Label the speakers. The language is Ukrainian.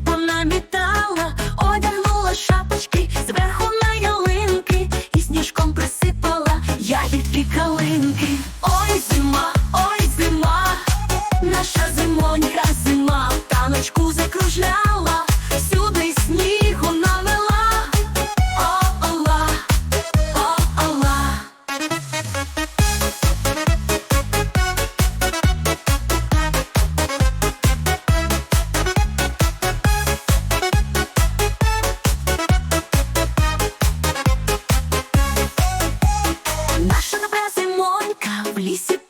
Speaker 1: місто намітала, одягнула шапочки, зверху на ялинки, і сніжком присипала я від калинки. please.